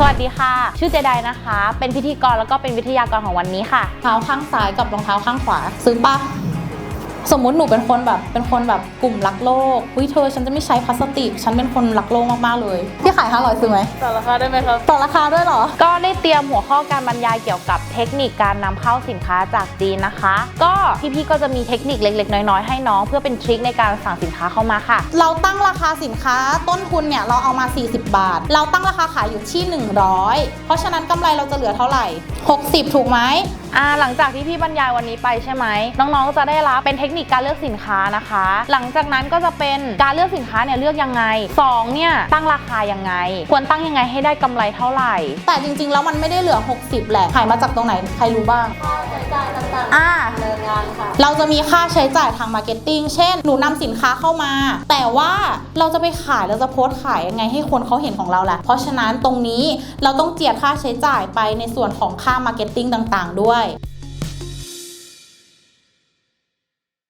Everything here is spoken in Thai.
สวัสดีค่ะ ชื่อเจไดนะคะ เป็นพิธีกรแล้วก็เป็นวิทยากรของวันนี้ค่ะ เท้าข้างซ้ายกับรองเท้าข้างขวา ซื้อปะ สมมุติหนูเป็นคนแบบเป็นคนแบบกลุ่มรักโลกอุ้ยเธอฉันจะไม่ใช้พลาสติก ฉันเป็นคนรักโลกมากๆเลยพี่ขาย500ซื้อไหมต่อราคาได้ไหมครับต่อราคาด้วยเหรอ ก็ได้เตรียมหัวข้อการบรรยายเกี่ยวกับเทคนิคการนำเข้าสินค้าจากจีนนะคะ ก็พี่ๆก็จะมีเทคนิคเล็กๆ น้อยๆให้น้อง เพื่อเป็นทริคในการสั่งสินค้าเข้ามาค่ะ เราตั้งราคาสินค้าต้นทุนเนี่ยเราเอามา 40 บาท เราตั้งราคาขายอยู่ที่ 100 เพราะฉะนั้นกำไรเราจะเหลือเท่าไหร่ 60 ถูกไหมอ่าหลังจากที่พี่บรรยายวันนี้ไปใช่ไหมน้องๆก็จะได้รับเป็นเทคนิคการเลือกสินค้านะคะ หลังจากนั้นก็จะเป็นการเลือกสินค้าเนี่ยเลือกยังไงสองเนี่ยตั้งราคายังไง ควรตั้งยังไงให้ได้กำไรเท่าไหร่ แต่จริงๆ แล้วมันไม่ได้เหลือ 60 แหละขายมาจากตรงไหนใครรู้บ้างอ่าเราจะมีค่าใช้จ่ายทางมาร์เก็ตติ้งเช่นหนูนำสินค้าเข้ามา แต่ว่าเราจะไปขายเราจะโพสต์ขายยังไงให้คนเขาเห็นของเราแหละเพราะฉะนั้นตรงนี้เราต้องเจียดค่าใช้จ่ายไปในส่วนของค่ามาร์เก็ตติ้งต่าง ๆ ด้วย